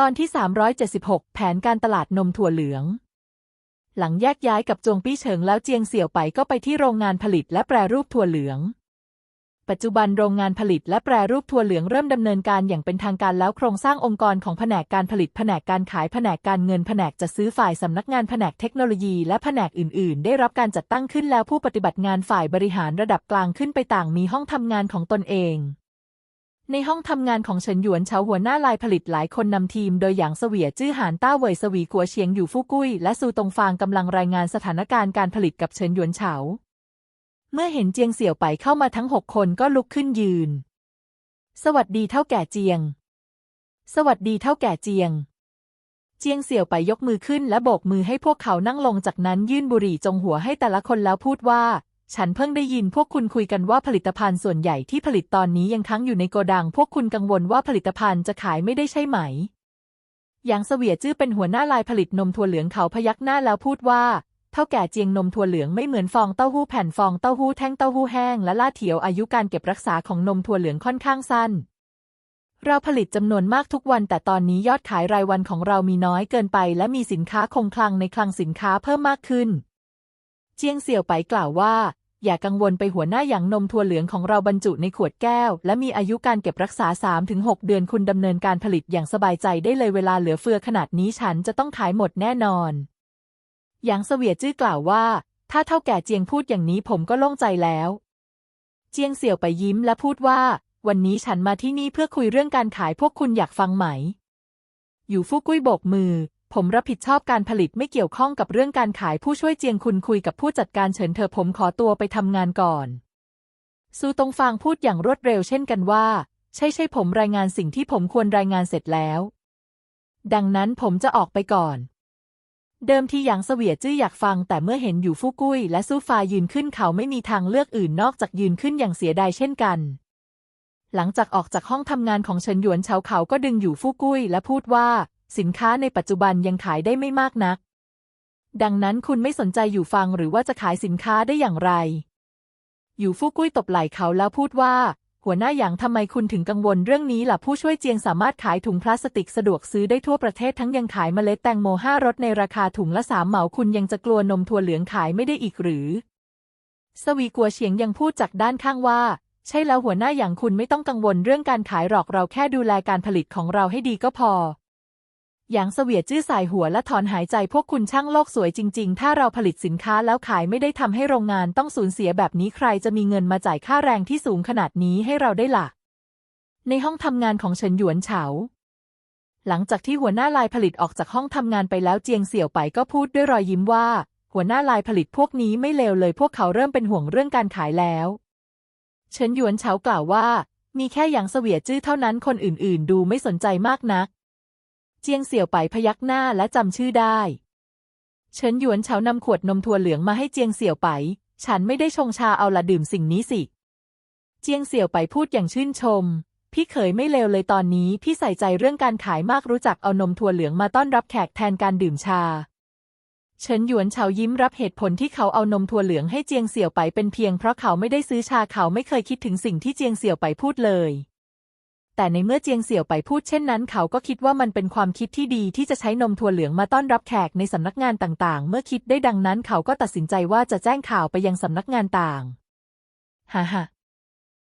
ตอนที่ 376 แผนการตลาดนมถั่วเหลือง หลังแยกย้ายกับจวงปี้เฉิงแล้วเจียงเสี่ยวไปก็ไปที่โรงงานผลิตและแปรรูปถั่วเหลือง ปัจจุบันโรงงานผลิตและแปรรูปถั่วเหลืองเริ่มดำเนินการอย่างเป็นทางการแล้วโครงสร้างองค์กรของแผนกการผลิตแผนกการขายแผนกการเงินแผนกจัดซื้อฝ่ายสำนักงานแผนกเทคโนโลยีและแผนกอื่น ๆ ได้รับการจัดตั้งขึ้นแล้วผู้ปฏิบัติงานฝ่ายบริหารระดับกลางขึ้นไปต่างมีห้องทำงานของตนเอง ในห้องทำงานของเฉินหยวนเฉาหัวหน้าลายผลิตหลายคนนำทีม โดยหยางเสวียจื้อหานต้าเวยสวีกัวเฉียงอยู่ฟู่กุ้ย และซูตงฟางกำลังรายงานสถานการณ์การผลิตกับเฉินหยวนเฉา เมื่อเห็นเจียงเสี่ยวไปเข้ามาทั้งหกคนก็ลุกขึ้นยืน สวัสดีเท่าแก่เจียง สวัสดีเท่าแก่เจียง เจียงเสี่ยวไปยกมือขึ้นและโบกมือให้พวกเขานั่งลงจากนั้นยื่นบุหรี่จงหัวให้แต่ละคนแล้วพูดว่า ฉันเพิ่งได้ยินพวกคุณคุยกันว่าผลิตภัณฑ์ส่วนใหญ่ที่ผลิตตอนนี้ยังค้างอยู่ในโกดัง พวกคุณกังวลว่าผลิตภัณฑ์จะขายไม่ได้ใช่ไหม หยางเสวียจื้อเป็นหัวหน้าลายผลิตนมถั่วเหลืองเขาพยักหน้าแล้วพูดว่าเท่าแก่เจียงนมถั่วเหลืองไม่เหมือนฟองเต้าหู้แผ่นฟองเต้าหู้แท่งเต้าหู้แห้งและล่าเถียวอายุการเก็บรักษาของนมถั่วเหลืองค่อนข้างสั้น เราผลิตจำนวนมากทุกวันแต่ตอนนี้ยอดขายรายวันของเรามีน้อยเกินไป และมีสินค้าคงคลังในคลังสินค้าเพิ่มมากขึ้น เจียงเสี่ยวไปกล่าวว่า อย่ากังวลไปหัวหน้าอย่างนมถั่วเหลืองของเราบรรจุในขวดแก้ว และมีอายุการเก็บรักษา 3-6 เดือนคุณดำเนินการผลิตอย่างสบายใจได้เลยเวลาเหลือเฟือขนาดนี้ฉันจะต้องขายหมดแน่นอนหยางเสวียจื้อกล่าวว่า ถ้าเท่าแก่เจียงพูดอย่างนี้ผมก็โล่งใจแล้ว เจียงเสี่ยวไปยิ้มและพูดว่า วันนี้ฉันมาที่นี่เพื่อคุยเรื่องการขายพวกคุณอยากฟังไหม อยู่ฟู่กุ้ยโบกมือ ผมรับผิดชอบการผลิตไม่เกี่ยวข้องกับเรื่องการขายผู้ช่วยเจียงคุณคุยกับผู้จัดการเฉินเถอผมขอตัวไปทำงานก่อน ซูตงฟางพูดอย่างรวดเร็วเช่นกันว่า ใช่ใช่ผมรายงานสิ่งที่ผมควรรายงานเสร็จแล้ว ดังนั้นผมจะออกไปก่อน เดิมทีหยางเสวียจื้ออยากฟังแต่เมื่อเห็นอยู่ฟู่กุ้ย และซูฟายืนขึ้นเขาไม่มีทางเลือกอื่นนอกจากยืนขึ้นอย่างเสียดายเช่นกัน หลังจากออกจากห้องทำงานของเฉินหยวนเฉาเขาก็ดึงอยู่ฟู่กุ้ย และพูดว่า สินค้าในปัจจุบันยังขายได้ไม่มากนัก ดังนั้นคุณไม่สนใจอยู่ฟังหรือว่าจะขายสินค้าได้อย่างไร อยู่ฟู่กุ้ยตบไหล่เขาแล้วพูดว่า หัวหน้าหยางทำไมคุณถึงกังวลเรื่องนี้ล่ะผู้ช่วยเจียงสามารถขายถุงพลาสติกสะดวกซื้อได้ทั่วประเทศทั้งยังขายเมล็ดแตงโมห้ารสในราคาถุงละสามเหมาคุณยังจะกลัวนมถั่วเหลืองขายไม่ได้อีกหรือ สวีกัวเฉียงยังพูดจากด้านข้างว่าใช่แล้วหัวหน้าอย่างคุณไม่ต้องกังวลเรื่องการขายหรอกเราแค่ดูแลการผลิตของเราให้ดีก็พอ หยางเสวียจื้อสายหัวและถอนหายใจพวกคุณช่างโลกสวยจริง ๆ ถ้าเราผลิตสินค้าแล้วขายไม่ได้ทำให้โรงงานต้องสูญเสียแบบนี้ใครจะมีเงินมาจ่ายค่าแรงที่สูงขนาดนี้ให้เราได้ล่ะ ในห้องทำงานของเฉินหยวนเฉา หลังจากที่หัวหน้าลายผลิตออกจากห้องทำงานไปแล้วเจียงเสี่ยวไปก็พูดด้วยรอยยิ้มว่า หัวหน้าลายผลิตพวกนี้ไม่เลวเลยพวกเขาเริ่มเป็นห่วงเรื่องการขายแล้วเฉินหยวนเฉากล่าวว่า มีแค่หยางเสวียจื้อเท่านั้นคนอื่น ๆ ดูไม่สนใจมากนัก เจียงเสี่ยวไปพยักหน้าและจำชื่อได้ เฉินหยวนเฉานำขวดนมถั่วเหลืองมาให้เจียงเสี่ยวไป ฉันไม่ได้ชงชาเอาละดื่มสิ่งนี้สิ เจียงเสี่ยวไปพูดอย่างชื่นชม พี่เขยไม่เลวเลยตอนนี้ พี่ใส่ใจเรื่องการขายมากรู้จักเอานมถั่วเหลืองมาต้อนรับแขกแทนการดื่มชา เฉินหยวนเฉายิ้มรับเหตุผลที่เขาเอานมถั่วเหลืองให้เจียงเสี่ยวไปเป็นเพียงเพราะเขาไม่ได้ซื้อชาเขาไม่เคยคิดถึงสิ่งที่เจียงเสี่ยวไปพูดเลย แต่ในเมื่อเจียงเสี่ยวไปพูดเช่นนั้น เขาก็คิดว่ามันเป็นความคิดที่ดีที่จะใช้นมถั่วเหลืองมาต้อนรับแขกในสำนักงานต่างๆ เมื่อคิดได้ดังนั้นเขาก็ตัดสินใจว่าจะแจ้งข่าวไปยังสำนักงานต่าง ฮ่าฮ่า